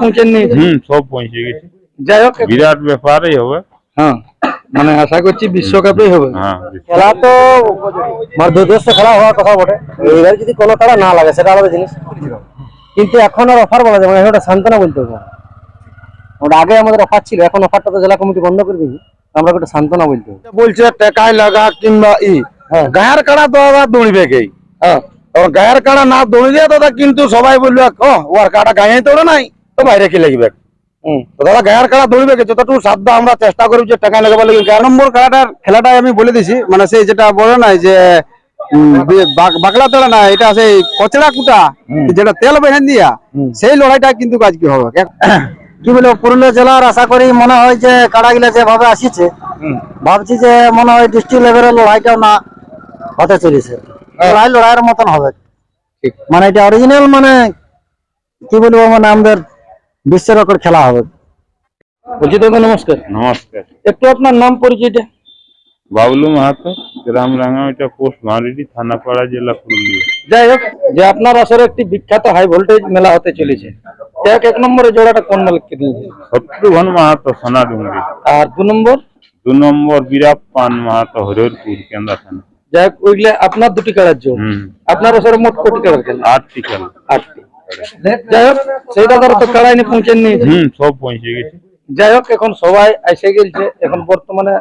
পৌঁছে নিয়েছে হুম সব পৌঁছে গেছে। যাই হোক বিরাট ব্যাপারই হবে। হ্যাঁ মানে আশা করছি বিশ্বকাপেই হবে। হ্যাঁ খেলা তো মানে খেলা হওয়ার কথা বটে। এইবার যদি কোনো খেলা না লাগে সেটা আলাদা জিনিস। কিন্তু এখন আর অফার বলা যাবে না ওটা সান্ত্বনা বলতে হবে। ওটা আগে আমাদের অফার ছিল এখন অফারটা তো জেলা কমিটি বন্ধ করে দিয়েছি। আমরা ওটা সান্ত্বনা বলতে হবে। বলছে টেকাই লাগা কিংবা ই। হ্যাঁ। গায়ের কাড়া তো আবার দৌড়বে কে? হ্যাঁ। গায়ের কাড়া না দৌড়িলে দাদা কিন্তু সবাই বলবে ও ওর কাটা গায়ে দৌড়ে নাই। তো বাইরে কি লাগবে? দাদা গায়ের কাড়া দৌড়বে যতটুকু সাধ্য আমরা চেষ্টা করি যে টাকা লাগাবার লাগে এক নম্বর খেলাটার খেলাটাই আমি বলে দিছি মানে সেই যেটা বলে না যে বাক- বাকলা তোলা না এটা সেই কচড়া কুটা যেটা তেল বেহেন দিয়া সেই লড়াইটা কিন্তু আজকে হবে। কি বলব পুরুলিয়া জেলার আশা করি মনে হয় যে কাড়াগুলা যেভাবে আসিছে ভাবছি যে মনে হয় ডিস্ট্রিক্ট লেভেলের লড়াইটাও না হতে চলেছে। লড়াই লড়াইয়ের মতন হবে। মানে এটা অরিজিনাল মানে কি বলব মানে আমাদের বিশ্ব রেকর্ড খেলা হবে। বলছি দাদা নমস্কার। নমস্কার। একটু আপনার নাম পরিচয়টা? বাবলু মাহাতো গ্রাম রাঙামাটা পোস্ট ভাঁড়িটি থানাপাড়া জেলা পুরুলিয়া। যাই হোক যে আপনার আসরে একটি বিখ্যাত হাই ভোল্টেজ মেলা হতে চলেছে হোক এক নম্বরে জোড়াটা কোন মালিককে দিয়েছে শত্রুঘন মাহাতো সোনাডুঙ্গি আর দু নম্বর? দু নম্বর বিরাট পান মাহাতো হরিহরপুর কেন্দ্রা থানা। যাই হোক ওইগুলা আপনার দুটি কাড়ার জোর আপনার আসরে মোট কোটি খেলা? আটটি খেলা। আটটি। যাই হোক সেই দাদার তো কাড়াই নিয়ে হুম সব পৌঁছে গেছে। যাই হোক এখন সবাই এসে এখন বর্তমানে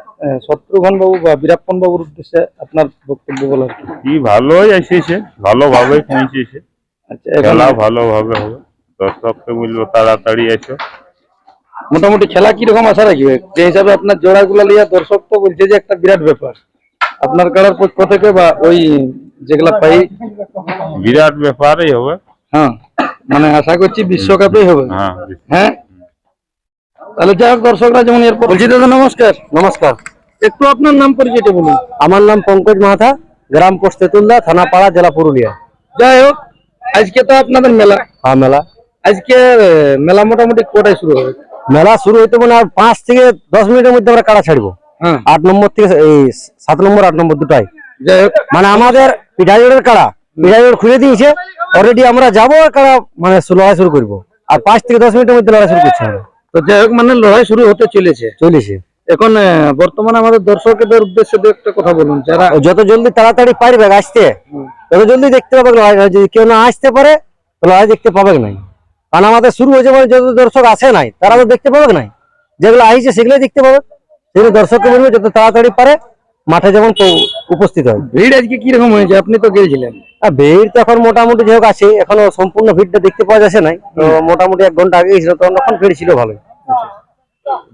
শত্রুঘ্ন বাবু বা বীরাপ্পন বাবুর উদ্দেশ্যে আপনার বক্তব্য বলার কি? কি ভালোই এসেছে ভালোভাবে পৌঁছেছে। আচ্ছা খেলা ভালোভাবে হবে। দর্শককে বলব তাড়াতাড়ি এসো। মোটামুটি খেলা কীরকম আশা রাখবে? যে হিসাবে আপনার জোড়াগুলা লিয়া দর্শক তো বলছে যে একটা বিরাট ব্যাপার। আপনার কারার পক্ষ থেকে বা ওই যেগুলা পাই বিরাট ব্যাপারই হবে। হ্যাঁ মানে আশা করছি বিশ্বকাপেই হবে। হ্যাঁ হ্যাঁ তাহলে যাই হোক দর্শকরা যেমন এরপর বলছি দাদা নমস্কার। নমস্কার। একটু আপনার নাম পরিচয়টা বলুন। আমার নাম পঙ্কজ মাথা গ্রাম পোস্ট তেতুলদা থানাপাড়া জেলা পুরুলিয়া। যাই হোক আজকে তো আপনাদের মেলা। হ্যাঁ মেলা। আজকে মেলা মোটামুটি কোটায় শুরু হবে? মেলা শুরু হইতে মানে আর পাঁচ থেকে দশ মিনিটের মধ্যে আমরা কাড়া ছাড়বো। হ্যাঁ। আট নম্বর থেকে এই সাত নম্বর আট নম্বর দুটাই যাই হোক। মানে আমাদের পিঠাজোড়ের কাড়া পিঠাজোড় খুলে দিয়েছে। অলরেডি আমরা যাব আর মানে লড়াই শুরু করব। আর পাঁচ থেকে দশ মিনিটের মধ্যে লড়াই শুরু করছে আমরা। তো যাই হোক মানে লড়াই শুরু হতে চলেছে। চলেছে। এখন বর্তমানে আমাদের দর্শকদের উদ্দেশ্যে দু একটা কথা বলুন যারা যত জলদি তাড়াতাড়ি পারবে আসতে তত জলদি দেখতে পাবে লড়াই। যদি কেউ না আসতে পারে লড়াই দেখতে পাবে নাই। কারণ আমাদের শুরু হয়েছে মানে যত দর্শক আসে নাই তারা তো দেখতে পাবে নাই। যেগুলো আইছে সেগুলোই দেখতে পাবে। সেগুলো দর্শককে বলবে যত তাড়াতাড়ি পারে মাঠে যেমন উপস্থিত হয়। ভিড় আজকে কীরকম হয়েছে? আপনি তো গিয়েছিলেন ভিড় তো এখন মোটামুটি যে হোক আছে এখনও সম্পূর্ণ ভিড়টা দেখতে পাওয়া যাচ্ছে নাই। তো মোটামুটি এক ঘণ্টা আগে ছিল তখন তখন ভিড় ছিল ভালোই।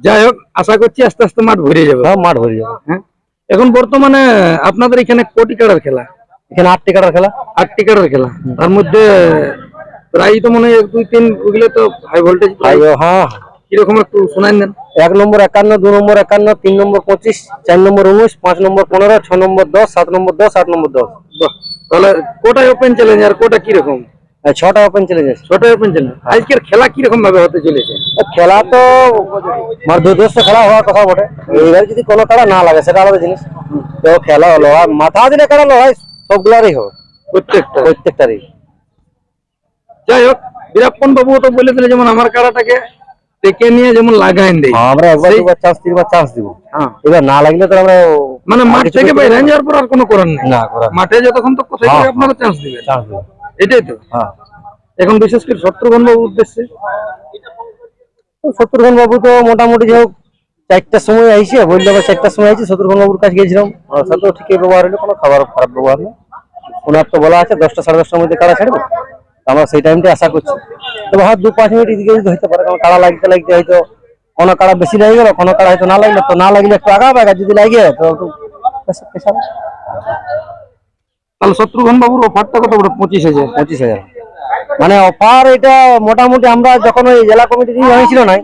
যাই হোক আশা করছি আস্তে আস্তে মাঠ ভরে যাবে। হ্যাঁ মাঠ ভরে যাবে। হ্যাঁ। এখন বর্তমানে আপনাদের এখানে কোটি কাটার খেলা? এখানে আট টিকাটার খেলা। আটটি কাটার খেলা। তার মধ্যে প্রায় তো মনে হয় এক দুই তিন ওইগুলো তো হাই ভোল্টেজ আইও, হ্যাঁ। কীরকম একটু শোনাই দেন এক নম্বর একান্ন দু নম্বর একান্ন তিন নম্বর পঁচিশ চার নম্বর উনিশ পাঁচ নম্বর পনেরো ছ নম্বর দশ সাত নম্বর দশ আট নম্বর দশ। তাহলে কোটায় ওপেন চ্যালেঞ্জ আর কোটা কীরকম? ছটা ওপেন চলে যাচ্ছে ছোট ওপেন চ্যালেঞ্জ আজকের খেলা কীরকম ভাবে হতে চলেছে? খেলা তো মানে দুর্দর্শ খেলা হওয়ার কথা বটে। এইবার যদি কোনো খেলা না লাগে সেটা আলাদা জিনিস। তো খেলা হলো আর মাথা দিলে খেলা লড়াই সবগুলারই হোক প্রত্যেকটা। প্রত্যেকটারই। যাই হোক বীরাপ্পন বাবু তো বলে দিলে যেমন আমার কারাটাকে ডেকে নিয়ে যেমন লাগাইন দেয় আমরা একবার দুবার চান্স তিনবার চান্স দিব। হ্যাঁ। এবার না লাগলে তো আমরা মানে মাঠ থেকে বাইরে যাওয়ার পর আর কোনো করার নেই। না মাঠে যতক্ষণ তো কোথায় হ্যাঁ, করে আপনারা চান্স দিবেন। চান্স এটাই তো। হ্যাঁ। এখন বিশেষ করে শত্রুঘ্ন বাবুর উদ্দেশ্যে। শত্রুঘ্ন বাবু তো মোটামুটি যে হোক চারটার সময় আইসে বললে আবার চারটার সময় আইসে শত্রুঘ্ন বাবুর কাছে গেছিলাম ওনার সাথেও ঠিকই ব্যবহার হলো কোনো খাবার খারাপ ব্যবহার নেই। ওনার তো বলা আছে দশটা সাড়ে দশটার মধ্যে কারা ছাড়বো? আমরা সেই টাইমটা আশা করছি। তবে হয়তো দু পাঁচ মিনিট এদিকে হতে পারে কারণ কাড়া লাগতে লাগতে হয়তো কোনো কাড়া বেশি লাগে গেল কোনো কাড়া হয়তো না লাগল তো না লাগলে একটু আগা আগা যদি লাগে তো একটু তাহলে শত্রুঘ্ন বাবুর অফারটা কত বড় পঁচিশ হাজার। পঁচিশ হাজার। মানে অফার এটা মোটামুটি আমরা যখন ওই জেলা কমিটি হয়েছিল না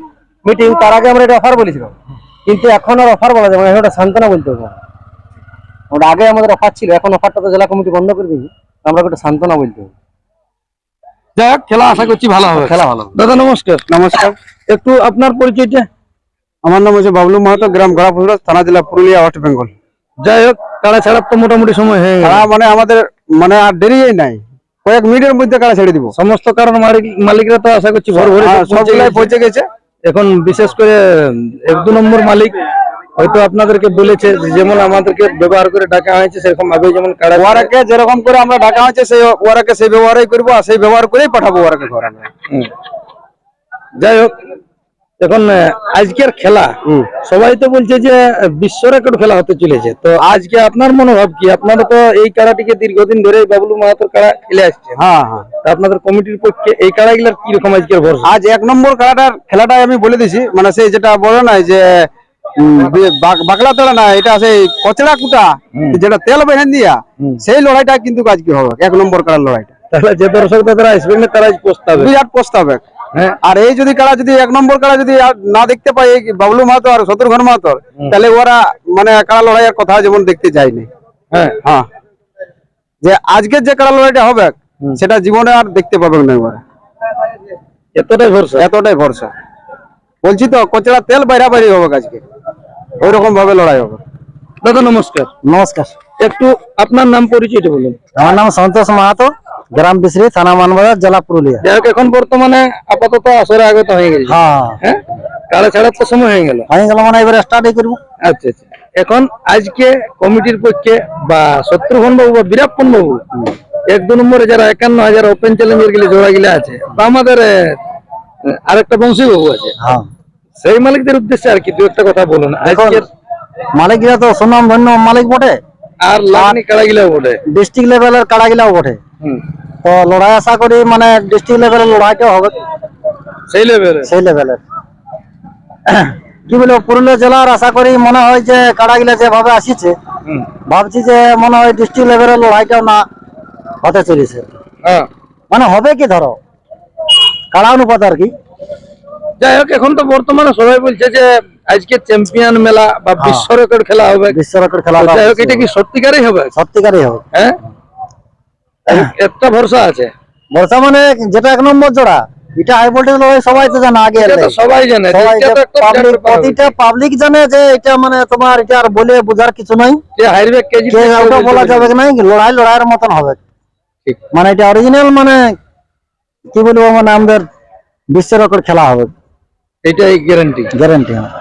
মিটিং তার আগে আমরা এটা অফার বলেছিলাম। কিন্তু এখন আর অফার বলা যাবে না ওটা সান্ত্বনা বলতে হবে। ওটা আগে আমাদের অফার ছিল এখন অফারটা তো জেলা কমিটি বন্ধ করে দিয়েছি আমরা ওটা সান্ত্বনা বলতে হবে। যাই হোক খেলা আশা করছি ভালো হবে। খেলা ভালো দাদা নমস্কার। নমস্কার। একটু আপনার পরিচয়টা? আমার নাম হচ্ছে বাবলু মাহাতো গ্রাম গড়াপুর থানা জেলা পুরুলিয়া ওয়েস্ট বেঙ্গল যাই হোক কাড়া ছাড়ার তো মোটামুটি সময় হয়ে গেল। মানে আমাদের মানে আর দেরি নাই। কয়েক মিনিটের মধ্যে কাড়া ছেড়ে দিব। সমস্ত কারণ মালিক মালিকরা তো আশা করছি ভোর ভোরে হ্যাঁ, সবগুলাই পৌঁছে গেছে। এখন বিশেষ করে এক দু নম্বর মালিক হয়তো আপনাদেরকে বলেছে যেমন আমাদেরকে ব্যবহার করে ডাকা হয়েছে সেরকম ভাবে যেমন ওয়ারাকে যেরকম করে আমরা ঢাকা হচ্ছে সেই ওয়ারাকে সেই ব্যবহারই করব আর সেই ব্যবহার করেই পাঠাবো ওয়ারাকে ঘর আমরা। যাই হোক এখন আজকের খেলা। সবাই তো বলছে যে বিশ্ব রেকর্ড খেলা হতে চলেছে। তো আজকে আপনার মনোভাব কি? আপনারা তো এই কাড়াটিকে দীর্ঘদিন ধরে বাবলু মাহাতোর কারা খেলে আসছে। হ্যাঁ হ্যাঁ। তা আপনাদের কমিটির পক্ষে এই কাড়াগুলার কি রকম আজকের ভরসা? আজ এক নম্বর খেলাটার খেলাটাই আমি বলে দিছি। মানে সেই যেটা বলে না যে উম, বে- বাক- বাকলা তোলা না এটা সেই কচড়া কুটা। যেটা তেল বেহেন দিয়া সেই লড়াইটা কিন্তু আজকে হবে এক নম্বর কাড়ার লড়াইটা। তাহলে যে দর্শক তারা আসবে না তারা আজ প্রস্তাবে। বিরাট প্রস্তাবে হ্যাঁ। আর এই যদি কাড়া যদি এক নম্বর কাড়া যদি না দেখতে পাই এই বাবলু মাহাতো আর শত্রুঘ্ন মাহাতোর তাহলে ওরা মানে কাড়া লড়াইয়ের কথা যেমন দেখতে চায়নি। হ্যাঁ। হ্যাঁ। যে আজকের যে কাড়া লড়াইটা হবে সেটা জীবনে আর দেখতে পাবেন না ওরা এতটাই ভরসা। এতটাই ভরসা। বলছি তো কচড়া তেল বাইরা বাইরে হবে আজকে। ওই রকম ভাবে লড়াই হবে। দাদা নমস্কার। নমস্কার। একটু আপনার নাম পরিচয়টা বলুন। আমার নাম সন্তোষ মাহাতো গ্রাম বিশ্রী থানা মানবাজার জেলা পুরুলিয়া। যাই এখন বর্তমানে আপাতত আসরে আগত হয়ে গেছে। হ্যাঁ। হ্যাঁ? কাড়া ছাড়ার তো সময় হয়ে গেল। হয়ে গেল মানে এবারে স্টার্টই করব। আচ্ছা আচ্ছা। এখন আজকে কমিটির পক্ষে বা শত্রুঘ্ন বাবু বা বীরাপ্পন বাবু এক দু নম্বরে যারা একান্ন হাজার ওপেন চ্যালেঞ্জের গেলে জোড়া গিলা আছে বা আমাদের আরেকটা বংশী বাবু আছে হ্যাঁ। সেই মালিকদের উদ্দেশ্যে আর কি দু একটা কথা বলুন। আজকের মালিকরা তো সুনাম ধন্য মালিক বটে। আর লাগনি কাড়া গিলা বলে ডিস্ট্রিক্ট লেভেলের কাড়াগিলাও বটে। তো লড়াই আশা করি মানে ডিস্ট্রিক্ট লেভেলের লড়াইটা হবে। সেই লেভেলে সেই লেভেলের কি বলব পুরুলিয়া জেলার আশা করি মনে হয় যে কাড়াগিলা যেভাবে আসিছে ভাবছি যে মনে হয় ডিস্ট্রিক্ট লেভেলের লড়াইটাও না হতে চলেছে। হ্যাঁ। মানে হবে কি ধরো? কাড়া অনুপাত আর কি। যাই হোক এখন তো বর্তমানে সবাই বলছে যে আজকে চ্যাম্পিয়ন মেলা বা বিশ্ব রেকর্ড খেলা হবে। বিশ্ব রেকর্ড খেলা যাই হোক এটা কি সত্যিকারই হবে? সত্যিকারই হবে। হ্যাঁ? একটা ভরসা আছে। বর্ষা মানে যেটা এক নম্বর জোড়া এটা হাই ভোল্টেজ লড়াই সবাই তো জানে আগে সবাই জানে। সবাই এটা তো একটা বিরাট পাবলিক প্রতিটা পাবলিক জানে যে এটা মানে তোমার এটা আর বলে বোঝার কিছু নাই। যে হারবে কেজি যে ওটা বলা যাবে কি লড়াই লড়াইয়ের মতন হবে। মানে এটা অরিজিনাল মানে কি বলব মানে আমাদের বিশ্ব রেকর্ড খেলা হবে। এটাই গ্যারান্টি গ্যারান্টি হ্যাঁ।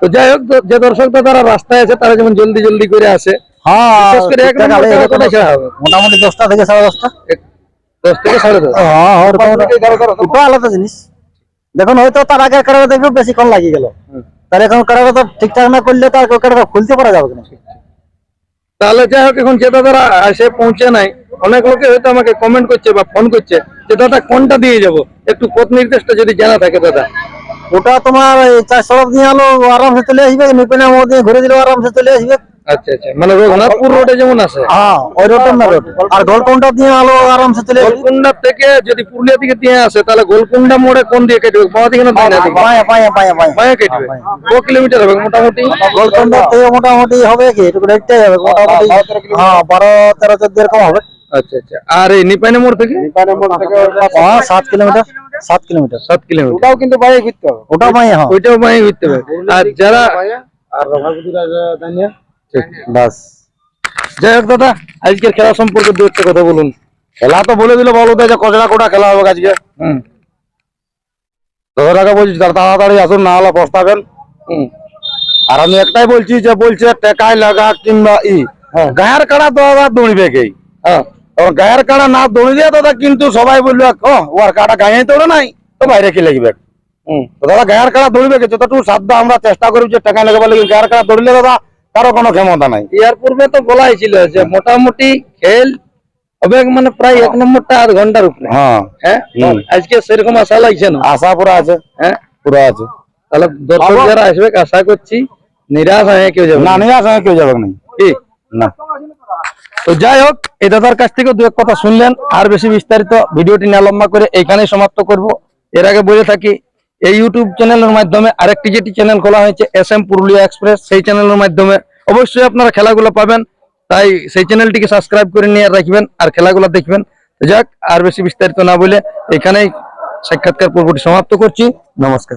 তো যাই হোক যে দর্শক তারা রাস্তায় আছে তারা যেমন জলদি জলদি করে আসে হ্যাঁ মোটামুটি দশটা থেকে সাড়ে দশটা। দশ থেকে সাড়ে দশ। ওটা আলাদা জিনিস। দেখুন হয়তো তার আগে কারণে দেখবে বেশিক্ষণ লাগিয়ে গেল। তার এখন কারণে তো ঠিকঠাক না করলে তার কারণে খুলতে পারা যাবে না তাহলে যাই হোক এখন যে দাদারা এসে পৌঁছে নাই অনেক লোকে হয়তো আমাকে কমেন্ট করছে বা ফোন করছে যে দাদা কোনটা দিয়ে যাব? একটু পথ নির্দেশটা যদি জানা থাকে দাদা। ওটা তোমার এই চার সড়ক দিয়ে আলো আরামসে চলে আসবে নিপিনা মোড় দিয়ে ঘুরে দিলেও আরামসে চলে আসবে। আচ্ছা আচ্ছা। মানে রঘুনাথপুর রোডে যেমন আছে? হ্যাঁ ওই রোডটা না রোড আর গোলকোন্ডা দিয়ে আলো আরামসে চলে গোলকুন্ডা থেকে যদি পুরুলিয়া থেকে দিয়ে আসে তাহলে গোলকুন্ডা মোড়ে কোন দিয়ে কেটে বাঁ দিকে না ডাইনা দিকে? পায়ে পায়ে পায়ে পায়ে। কেটবে ক কিলোমিটার হবে মোটামুটি? গোলকোন্ডা থেকে মোটামুটি হবে কি? একটু দেখতেই হবে মোটামুটি হ্যাঁ বারো তেরো চোদ্দ এরকম হবে। আচ্ছা আচ্ছা। আর এই নিপাইনে মোড় থেকে? হ্যাঁ সাত কিলোমিটার। সাত কিলোমিটার সাত কিলোমিটার। ওটাও কিন্তু বাইরে ঘুরতে হবে। ওটা পায়ে হ্যাঁ। ওইটাও মায়ে ঘুরতে হবে। আর যারা বাস। যাই হোক দাদা আজকের খেলা সম্পর্কে দু একটা কথা বলুন। খেলা তো বলে দিল বলো যে কচড়া কোটা খেলা হবে আজকে। হুম। দশটাকে বলছি তারা তাড়াতাড়ি আসুন না হলে পস্তাবেন। হুম। আর আমি একটাই বলছি যে বলছে টেকায় লাগা কিংবা ই। গায়ের কাড়া তো আবার দৌড়বে কে? হ্যাঁ। আর গায়ের কাড়া না দৌড়িলে দাদা কিন্তু সবাই বলবে ও ওর কাটা গায়ে দৌড়ে নাই তো বাইরে কি লাগবে তো দাদা গায়ের কাড়া দৌড়বে যতটুকু সাধ্য আমরা চেষ্টা করি যে টাকা লাগাবার লাগে গায়ের কাড়া দৌড়লে দাদা কারও কোনো ক্ষমতা নাই ইয়ার পূর্বে তো বলাই ছিল যে মোটামুটি খেল হবে মানে প্রায় এক নম্বরটা আধ ঘণ্টার উপরে হ্যাঁ হ্যাঁ আজকে সেরকম আশা লাগছে না আশা পুরো আছে হ্যাঁ পুরো আছে তাহলে দর্শক যারা আসবে আশা করছি নিরাশ হয়ে কেউ যাবে না না নিয়ে আসা কেউ যাবে না কি? না তো যাই হোক, এই দাদার কাছ থেকে দু এক কথা শুনলেন। আর বেশি বিস্তারিত ভিডিওটি না লম্বা করে এইখানেই সমাপ্ত করব। এর আগে বলে থাকি, এই ইউটিউব চ্যানেলের মাধ্যমে আরেকটি যেটি চ্যানেল খোলা হয়েছে, এস এম পুরুলিয়া এক্সপ্রেস সেই চ্যানেলের মাধ্যমে অবশ্যই আপনারা খেলাগুলো পাবেন। তাই সেই চ্যানেলটিকে সাবস্ক্রাইব করে নিয়ে রাখবেন আর খেলাগুলো দেখবেন। যাক, আর বেশি বিস্তারিত না বলে এখানেই সাক্ষাৎকার পর্বটি সমাপ্ত করছি। নমস্কার।